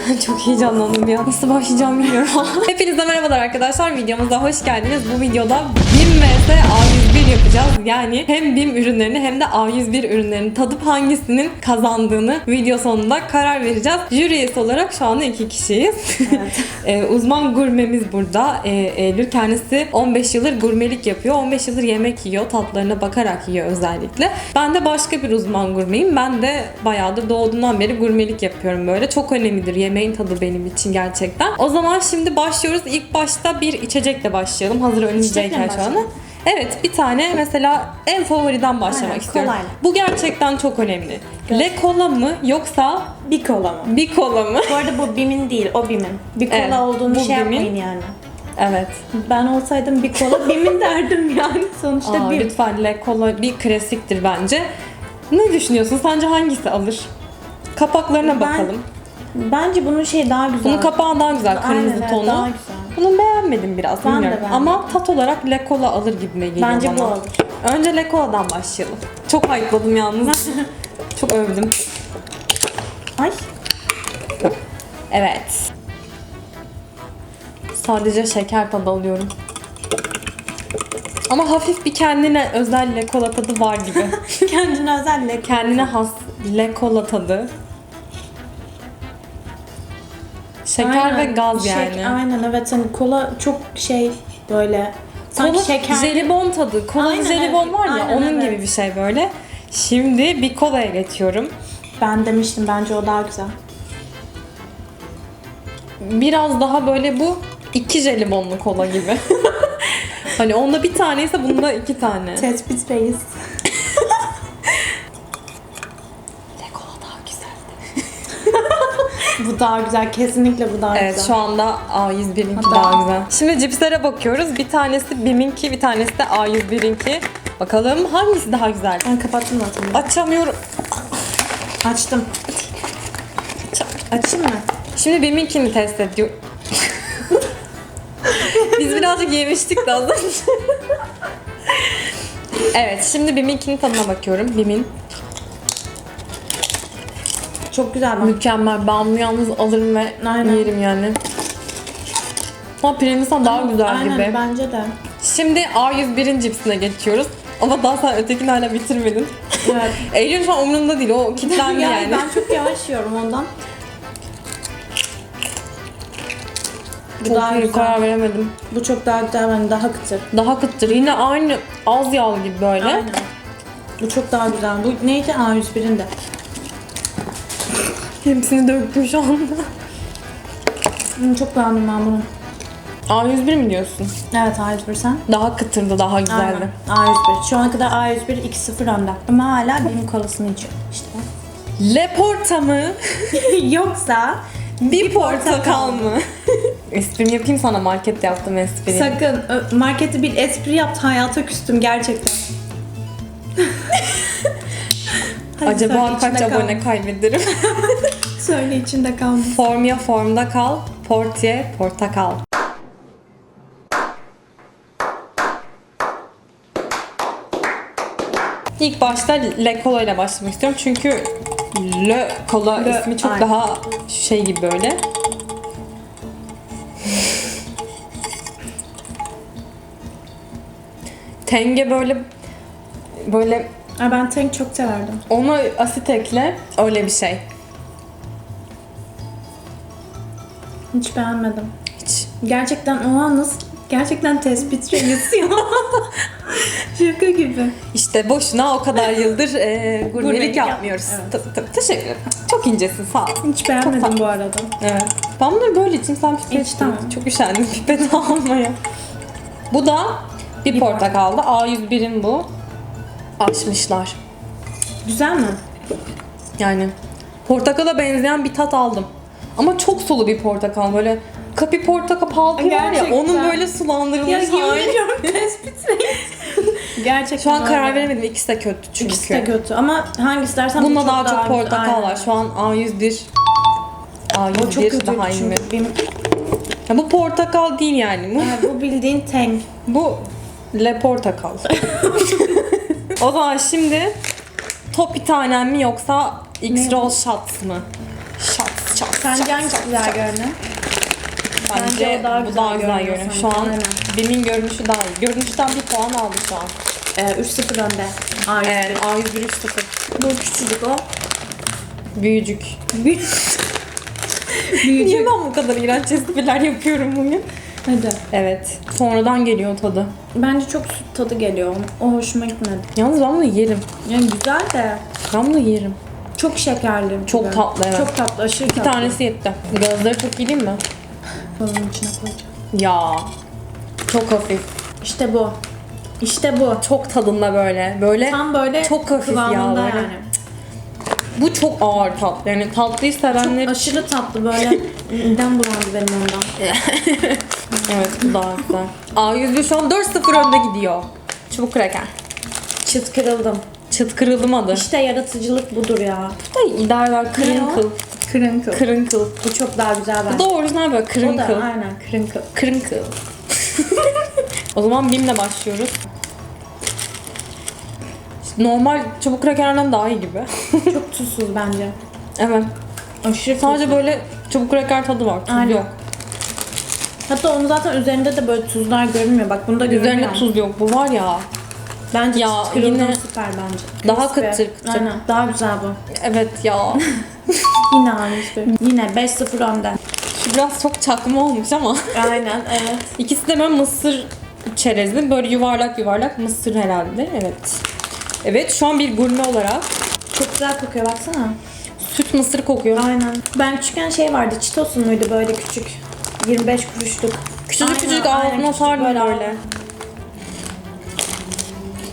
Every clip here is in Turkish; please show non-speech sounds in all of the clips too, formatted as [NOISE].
[LAUGHS] Çok heyecanlandım ya. Nasıl başlayacağım bilmiyorum. [LAUGHS] Hepinize merhabalar arkadaşlar. Videomuza hoş geldiniz. Bu videoda BİM vs A101 yapacağız. Yani hem BİM ürünlerini hem de A101 ürünlerini tadıp hangisinin kazandığını video sonunda karar vereceğiz. Jüri üyesi olarak şu anda iki kişiyiz. [LAUGHS] Ee, uzman gurmemiz burada. Ee, Eylül kendisi 15 yıldır gurmelik yapıyor. 15 yıldır yemek yiyor. Tatlarına bakarak yiyor özellikle. Ben de başka bir uzman gurmeyim. Ben de bayağıdır doğduğumdan beri gurmelik yapıyorum böyle. Çok önemlidir yemeğin tadı benim için gerçekten. O zaman şimdi başlıyoruz. İlk başta bir içecekle başlayalım. Hazır önümüzdeyken şu anda. Evet bir tane mesela en favoriden başlamak Aynen, istiyorum. kolayla. Bu gerçekten çok önemli. Le kola mı yoksa Bir kola mı? bir kola mı? Bu arada bu Bim'in değil, o Bim'in. Bir kola Evet, olduğunu şey Bim'in. yapmayın yani. Evet. Ben olsaydım bir kola [LAUGHS] Bim'in derdim yani. Sonuçta Aa, Bim. lütfen Le Cola bir klasiktir bence. Ne düşünüyorsun? Sence hangisi alır? Kapaklarına Ben- bakalım. Bence bunun şey daha güzel. Bunun kapağı daha güzel, Aynen, kırmızı evet, tonu. Daha güzel. Bunu beğenmedim biraz, Ben de bilmiyorum. beğenmedim. Ama tat olarak Le Cola alır gibime geliyor Bence bana. bu alır. Önce Le Cola'dan başlayalım. Çok hype'ladım yalnız. [LAUGHS] Çok övdüm. Ay. Evet. Sadece şeker tadı alıyorum. Ama hafif bir kendine özel Le Cola tadı var gibi. [LAUGHS] Kendine özel le Kendine has Le Cola tadı. Şeker Aynen. ve gaz Şek- yani. Aynen evet hani kola çok şey böyle sanki Kola şeker. jelibon tadı. Kola Aynen, jelibon var ya Aynen, onun evet. gibi bir şey böyle. Şimdi bir kolaya geçiyorum. Ben demiştim bence o daha güzel. Biraz daha böyle bu iki jelibonlu kola gibi. [LAUGHS] hani onda bir taneyse bunda iki tane. Tespit reis. Le kola daha güzel. Bu daha güzel. Kesinlikle bu daha Evet güzel. şu anda A101'inki Hatta- daha güzel. Şimdi cipslere bakıyoruz. Bir tanesi BİM'inki, bir tanesi de A101'inki. Bakalım hangisi daha güzel? Ben kapattım zaten. Açamıyorum. Açtım. Açayım mı? Şimdi BİM'inkini test ediyorum. [LAUGHS] Biz birazcık yemiştik de az önce. evet şimdi BİM'inkinin tadına bakıyorum. BİM'in Çok güzel bak. mükemmel. Ben bunu yalnız alırım ve Aynen. yerim yani. Ama Premium'dan daha güzel Aynen gibi. bence de. Şimdi A101'in cipsine geçiyoruz. Ama daha sen ötekini hala bitirmedin. Evet. [LAUGHS] Eylül şu an umurunda değil. O kilitlendi [LAUGHS] yani, yani. ben çok yavaş yiyorum ondan. Bu Çok daha iyi güzel. karar veremedim. Bu çok daha güzel yani daha kıtır. Daha kıtır. Yine aynı az yağlı gibi böyle. Aynen. Bu çok daha güzel. Bu neydi? A101'in de. Hepsini döktüm şu anda. Hmm, çok beğendim ben bunu. A101 mi diyorsun? Evet A101 sen. Daha kıtırdı, daha güzeldi. Aynen. A101. Şu ana kadar A101 2-0 önde. Ama hala benim kolasını içiyor. İşte. Le Porta mı? [LAUGHS] Yoksa Bir portakal mı? [LAUGHS] Esprimi yapayım sana market yaptım espri. sakın ö, markette bir espri yaptı hayata küstüm gerçekten. [LAUGHS] Hadi Acaba söyle, kaç içinde abone kal. kaybederim? Söyle içinde kalmış. Formya formda kal, portiye portakal. İlk başta Le Cola ile başlamak istiyorum çünkü Le Cola Le- ismi çok aynen. daha şey gibi böyle. Tenge böyle böyle Ay ben tank çok severdim. ona asit ekle öyle bir şey. Hiç beğenmedim. Hiç Gerçekten oha nasıl gerçekten tespit reisi ya. [LAUGHS] Şaka gibi. İşte boşuna o kadar yıldır e, gurmelik yapmıyoruz. yap- evet. Tabii, tabii. Teşekkür ederim. Çok incesin sağ ol. Hiç beğenmedim tatlı. bu arada. Evet. Ben bunları böyle içeyim sen pipet İç, iç, tamam. Çok üşendim pipet almaya. Bu da bir, Bir portakaldı. A101'in bu. Açmışlar. Güzel mi? Yani portakala benzeyen bir tat aldım. Ama çok sulu bir portakal böyle kapi portakal palpi var ya Gerçekten. onun böyle sulandırılmış Ya yemin hali. ediyorum tespit. [LAUGHS] Gerçekten Şu an karar öyle. veremedim ikisi de kötü çünkü. İkisi de kötü ama hangisi dersen bu Bunda daha çok portakal Aynen. var. Şu an A101 A101 O çok kötü daha iyi mi? çünkü benim, Ya bu portakal değil yani. Bu, Evet, bu bildiğin tank. bu le portakal. [LAUGHS] o zaman şimdi top bir tanem mi yoksa X-Roll shots mı? Sence hangisi güzel görünüyor? Bence Bence o daha bu güzel daha güzel görünüyor görünüyor. Şu sanki, an aynen. Bim'in görünüşü daha iyi. Görünüşten bir puan aldı şu an. Ee, 3-0 önde. Aa, Evet, A101 3-0. Bu küçücük o. Büyücük. Büyük. [LAUGHS] Niye ben bu kadar iğrenç espriler yapıyorum bugün? Hadi. Evet. Sonradan geliyor tadı. Bence çok süt tadı geliyor. O hoşuma gitmedi. Yalnız ben bunu yerim. Yani güzel de Ben bunu yerim. Çok şekerli. Çok gibi. tatlı, evet. Çok tatlı, aşırı Bir tatlı. tanesi yetti. Gözleri çok iyi değil mi? Bunun içine koyacağım. Ya. Çok hafif. İşte bu. İşte bu. Çok tadında böyle. Böyle Tam böyle Çok hafif ya, kıvamında böyle. yani. bu çok ağır tatlı. Yani tatlıyı sevenler aşırı tatlı böyle. [LAUGHS] Midem bulandı benim ondan. [LAUGHS] Evet bu daha güzel. A101 şu an 4-0 önde gidiyor. Çubuk kraker. Çıt kırıldım. Çıt kırıldım adı. İşte yaratıcılık budur ya. Ay idealler kırınkıl. Kırınkıl. Kırınkıl. Bu çok daha güzel Bu bence. da orijinal böyle O da kırınkıl. aynen kırınkıl. Kırınkıl. [LAUGHS] o zaman BİM'le başlıyoruz. Normal çubuk krakerlerden daha iyi gibi. [LAUGHS] Çok tuzsuz bence. evet. Aşırı Sadece böyle çubuk kraker tadı var. Tuz Aynen. yok. Hatta onun zaten üzerinde de böyle tuzlar görünmüyor. Bak bunda görünüyor. Üzerinde tuz yok. Bu var ya. Bence Ya, yine süper bence. daha Crispy. kıtır kıtır. Aynen. Daha güzel bu. Evet ya. [LAUGHS] Yine aynısı. Yine 5-0 önde. Şu biraz çok çakma olmuş ama. Aynen evet. [LAUGHS] İkisi de böyle mısır çerezi. Böyle yuvarlak yuvarlak mısır herhalde. Evet. Evet şu an bir gurme olarak Çok güzel kokuyor baksana. süt mısır kokuyor. Aynen. Ben küçükken şey vardı. Çitosun muydu böyle küçük. 25 kuruşluk. Küçücük Aynen, küçücük ağzına sardım böyle. aldım.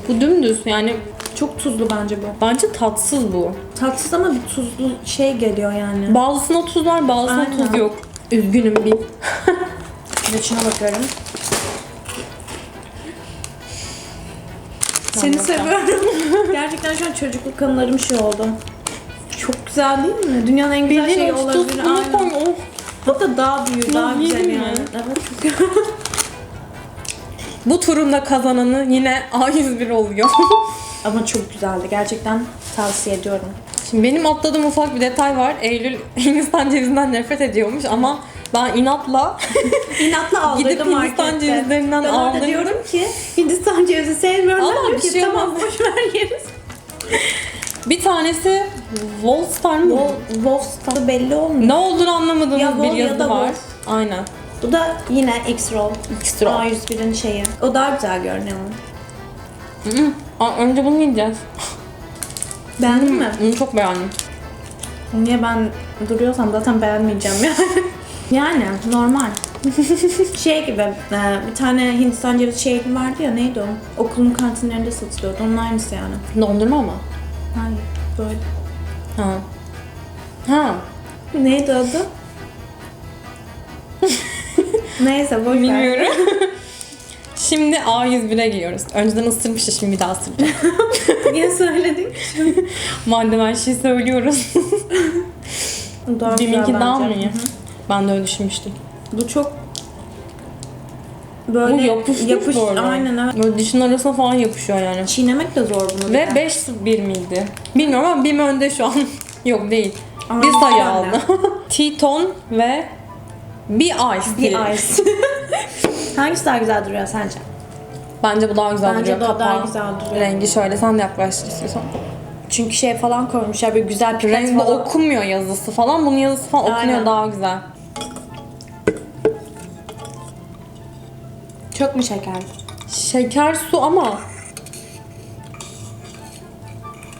Bu dümdüz yani Çok tuzlu bence bu. bence tatsız bu. Tatsız ama bir tuzlu şey geliyor yani. Bazısına tuz var bazısına Aynen. tuz yok. Üzgünüm bir. İçine bakıyorum. Tamam, Seni seviyorum. [LAUGHS] Gerçekten şu an çocukluk kanılarım şey oldu. Çok güzel değil mi? Dünyanın en güzel Bildiğin şeyi olabilir. Aynen. Hatta daha büyük, daha güzel yani. Evet çok [LAUGHS] güzel. Bu turun da kazananı yine A101 oluyor. [LAUGHS] Ama çok güzeldi. Gerçekten tavsiye ediyorum. Şimdi benim atladığım ufak bir detay var. Eylül [LAUGHS] Hindistan cevizinden nefret ediyormuş ama ben inatla [LAUGHS] İnatla aldırdım Gidip Hindistan markette. cevizlerinden ben orada aldırdım. diyorum ki Hindistan cevizi sevmiyorum. Ama ben bir ki şey tamam boş ver yeriz. bir tanesi Wolfstar mı? Tadı belli olmuyor. Ne olduğunu anlamadığımız Ya bir ya yazı da var. Wolf. Aynen. Bu da yine X-Roll. X-Roll. A101'in şeyi. O daha güzel görünüyor. Hı. Aa, önce bunu yiyeceğiz. Beğendin mi? Bunu çok beğendim. Niye ben duruyorsam zaten beğenmeyeceğim yani. [LAUGHS] yani normal. [LAUGHS] şey gibi e, bir tane Hindistan cevizi şey vardı ya neydi o? Okulun kantinlerinde satılıyordu. Onun aynısı yani. Dondurma mı? Hayır böyle. Ha. Ha. Neydi adı? Neyse boş. Bilmiyorum. Şimdi A101'e giriyoruz. Önceden ısırmıştı şimdi bir daha ısıracağım. [LAUGHS] Niye söyledin? Madem her şeyi söylüyoruz. Bu daha mı iyi? Ben de öyle düşünmüştüm. Bu çok böyle Bu yapışmış yapış, bu arada. aynen evet. Böyle dişin arasına falan yapışıyor yani. Çiğnemek de zor bunu. Ve bir de. 5-1 miydi? Bilmiyorum ama BİM önde şu an. [LAUGHS] Yok değil. Bir sayı aldı. [LAUGHS] T-Ton ve bir Ice Bir ice. [LAUGHS] Hangisi daha güzel duruyor sence? Bence bu daha güzel Bence duruyor. o daha Kapağı, güzel duruyor. Rengi şöyle sen de yaklaştır istiyorsan. Çünkü şey falan koymuşlar böyle güzel pipet Rengi falan. okunmuyor yazısı falan. Bunun yazısı falan okunuyor Aynen. daha güzel. Çok mu şeker? Şeker su ama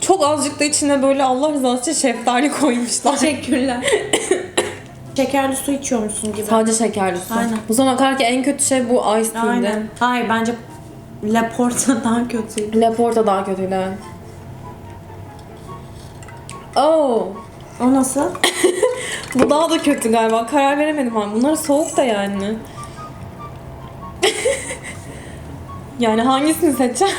çok azıcık da içine böyle Allah rızası için şeftali koymuşlar. Teşekkürler. [LAUGHS] Şekerli su içiyormuşsun gibi. Sadece şekerli su. Aynen. Bu zamana kadar ki en kötü şey bu Ice Tea'di. Aynen. Hayır bence Laporta daha kötüydü. Laporta daha kötüydü evet. Oh. O nasıl? [LAUGHS] Bu daha da kötü galiba. Karar veremedim ben. Bunlar soğuk da yani. [LAUGHS] yani hangisini seçer?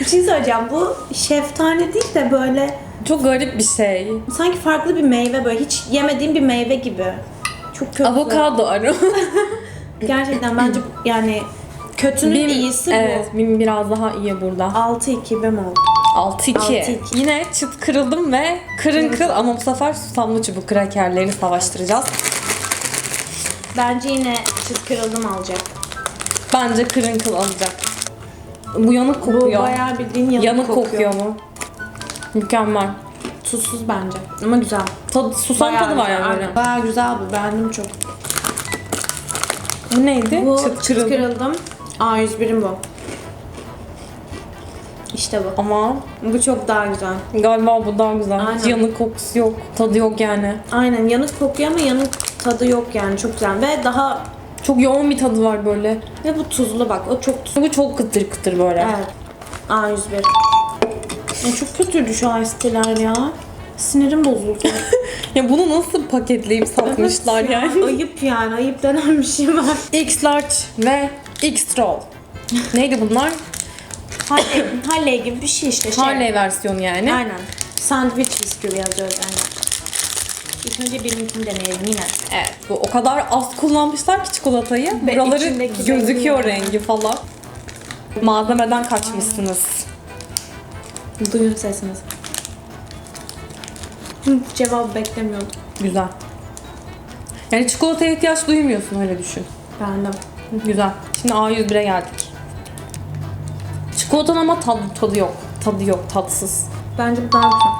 bir şey söyleyeceğim. Bu şeftali değil de böyle Çok garip bir şey. sanki farklı bir meyve böyle hiç yemediğim bir meyve gibi. Çok kötü. Avokado arı. [LAUGHS] Gerçekten bence yani kötünün Bim- iyisi evet, Bim biraz daha iyi burada. bu. 6-2 bim oldu. 6-2. 6-2. Yine çıt kırıldım ve kırın kıl ama bu sefer susamlı çubuk krakerlerini savaştıracağız. Bence yine çıt kırıldım alacak. Bence kırın kıl alacak. Bu yanık Bu kokuyor. bayağı bildiğin yanık, yanık kokuyor mu? Mükemmel. Tuzsuz bence. Ama güzel. Tadı, susam Bayağı tadı var yani böyle. Bayağı güzel bu. Beğendim çok. Bu neydi? Bu çıt çıt kırıldı. kırıldım. A101'im bu. İşte bu. Ama Bu çok daha güzel. galiba bu daha güzel. Hiç Aynen. yanık kokusu yok. Tadı yok yani. Aynen yanık kokuyor ama yanık tadı yok yani çok güzel. Ve daha Çok yoğun bir tadı var böyle. ve bu tuzlu bak. O çok tuzlu. Bu çok kıtır kıtır böyle. Evet. A101. Ya çok kötüydü şu ice ya. Sinirim bozuldu. [LAUGHS] Ya bunu nasıl paketleyip satmışlar Evet ya, yani? Ayıp yani. Ayıp denen bir şey var. [LAUGHS] X large ve X roll. Neydi bunlar? Harley, Harley gibi bir şey işte. Şey. Harley versiyonu yani. Aynen. Sandwich bisküvi yazıyor yani. İlk önce benimkini deneyelim yine. Evet. Bu o kadar az kullanmışlar ki çikolatayı. Ve Buraları gözüküyor rengi rengi falan. Malzemeden kaçmışsınız. Duyun sesinizi. Hı, Cevabı beklemiyordum. Güzel. Yani çikolataya ihtiyaç duymuyorsun öyle düşün. Beğendim. Güzel. Şimdi A101'e geldik. Çikolatanın ama tadı, tadı yok. Tadı yok, tatsız. Bence bu daha güzel.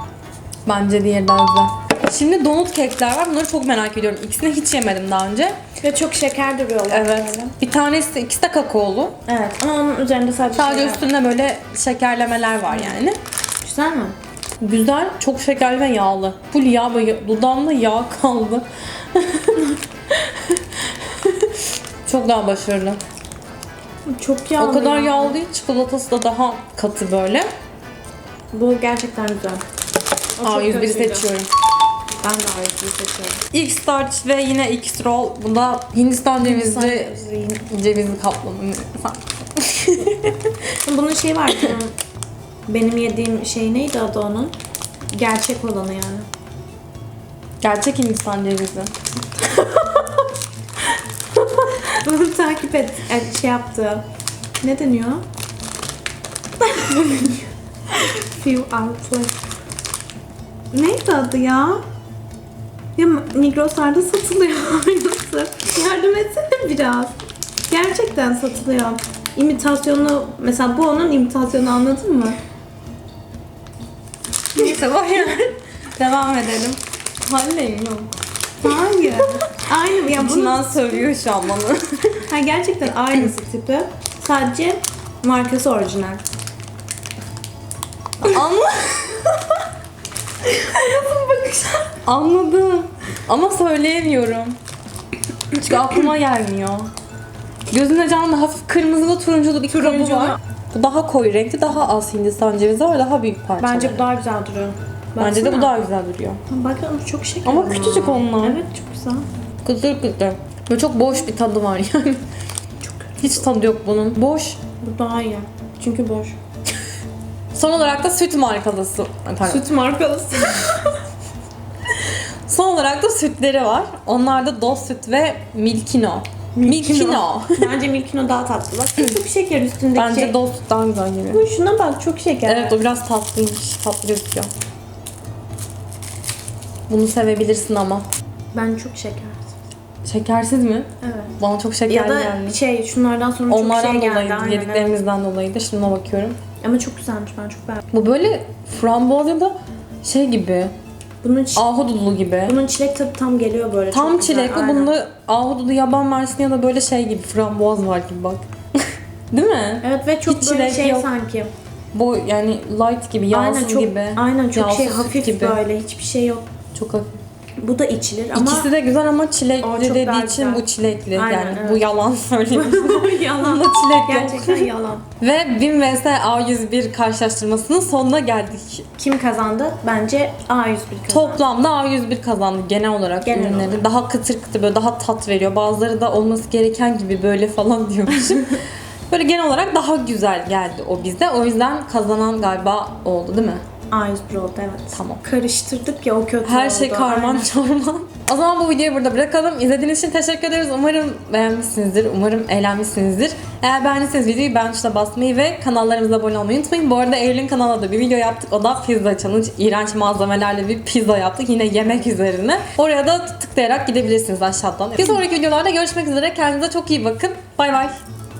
Bence diğeri daha güzel. Şimdi donut kekler var. Bunları çok merak ediyorum. İkisini hiç yemedim daha önce. Ve çok şeker duruyorlar. Evet. böyle. Bir tanesi, ikisi de kakaolu. Evet ama onun üzerinde sadece Sadece var. üstünde böyle şekerlemeler var yani. Güzel mi? Güzel, çok şekerli ve yağlı. Full yağ böyle dudağımda yağ [LAUGHS] kaldı. çok daha başarılı. Çok yağlı. o kadar ya. yağlı değil, çikolatası da daha katı böyle. Bu gerçekten güzel. O A101'i kötüydü. seçiyorum. Ben de A101'i seçiyorum. X starch ve yine X roll. Bunda Hindistan cevizli cevizli kaplama. Bunun şey var. bunun- Benim yediğim şey neydi adı onun? Gerçek olanı yani. Gerçek Hindistan cevizi. [LAUGHS] Bunu takip et, et şey yaptı. Ne deniyor? [LAUGHS] Few outlet. Neydi adı ya? Ya Migros'larda satılıyor [LAUGHS] aynısı. Yardım etsene biraz. Gerçekten satılıyor. İmitasyonu, mesela bu onun imitasyonu anladın mı? Neyse bayağı. Devam edelim. Halleyim yok. Hayır. Aynı ya bunun İçinden sövüyor şu an bana. ha, gerçekten aynısı tipi. Sadece markası orijinal. Anla. Anladım. Ama söyleyemiyorum. Çünkü aklıma gelmiyor. Gözümde canlı hafif kırmızılı turunculu bir kabı Turunculu. var. Bu daha koyu renkli, daha az Hindistan cevizi var, daha büyük parçalar. Bence bu daha güzel duruyor. Bence de bu Baksana. daha güzel duruyor. Bakın çok şeker. Ama küçücük onlar. Evet çok güzel. Kıtır kıtır. Böyle çok boş bir tadı var yani. Çok Hiç tadı yok bunun. Boş. Bu daha iyi. Çünkü boş. Son olarak da süt markalısı. Pardon. Süt markalısı. [LAUGHS] Son olarak da sütleri var. Onlar da Doz süt ve Milkino. Milkino. [LAUGHS] Bence Milkino daha tatlı. Bak çok şeker üstündeki Bence şey. Doz süt daha güzel geliyor. Bu şuna bak çok şeker. Evet o biraz tatlıymış. Tatlı gözüküyor. Bunu sevebilirsin ama. Ben çok şeker. Şekersiz mi? Evet. Bana çok şekerli Ya da geldi. şey şunlardan sonra Onlardan çok şey dolayı, geldi. Aynen, evet. yediklerimizden dolayıdır. Şimdi ona bakıyorum. Ama çok güzelmiş ben çok beğendim. Bu böyle frambuaz ya da şey gibi, Bunun, çi- ahududulu gibi. bunun çilek tadı tam geliyor böyle. Tam çok güzel, çilekli, aynen. bunda ahududu yaban mersini ya da böyle şey gibi, frambuaz var gibi bak. [LAUGHS] Değil mi? Evet ve çok Hiç böyle çilek şey yok. sanki. Bu yani light gibi, yağsız aynen çok, gibi. Aynen çok Yağsız şey süt hafif gibi. böyle hiçbir şey yok. Çok hafif. Bu da içilir ama İkisi de güzel ama çilekli O çok daha dediği için güzel. bu çilekli. Aynen, yani bu evet. yalan [LAUGHS] söyleyeyim. yalan. Bunda çilek yok. Gerçekten yalan. [LAUGHS] Ve BİM vs A101 karşılaştırmasının sonuna geldik. Kim kazandı? Bence A101 kazandı. Toplamda A101 kazandı genel olarak Genel ürünleri. olarak. Daha kıtır kıtır böyle daha tat veriyor. Bazıları da olması gereken gibi böyle falan [LAUGHS] diyormuşum. böyle genel olarak daha güzel geldi o bize. O yüzden kazanan galiba oldu değil mi? A101 oldu evet. Tamam. Karıştırdık ya o kötü Her oldu. şey karman çorman. O zaman bu videoyu burada bırakalım. İzlediğiniz için teşekkür ederiz. Umarım beğenmişsinizdir. Umarım eğlenmişsinizdir. Eğer beğendiyseniz videoyu beğen tuşuna basmayı ve kanallarımıza abone olmayı unutmayın. Bu arada Eylül'ün kanalına da bir video yaptık. O da pizza challenge. İğrenç malzemelerle bir pizza yaptık. Yine yemek üzerine. Oraya da tıklayarak gidebilirsiniz aşağıdan. Bir sonraki videolarda görüşmek üzere. Kendinize çok iyi bakın. Bay bay.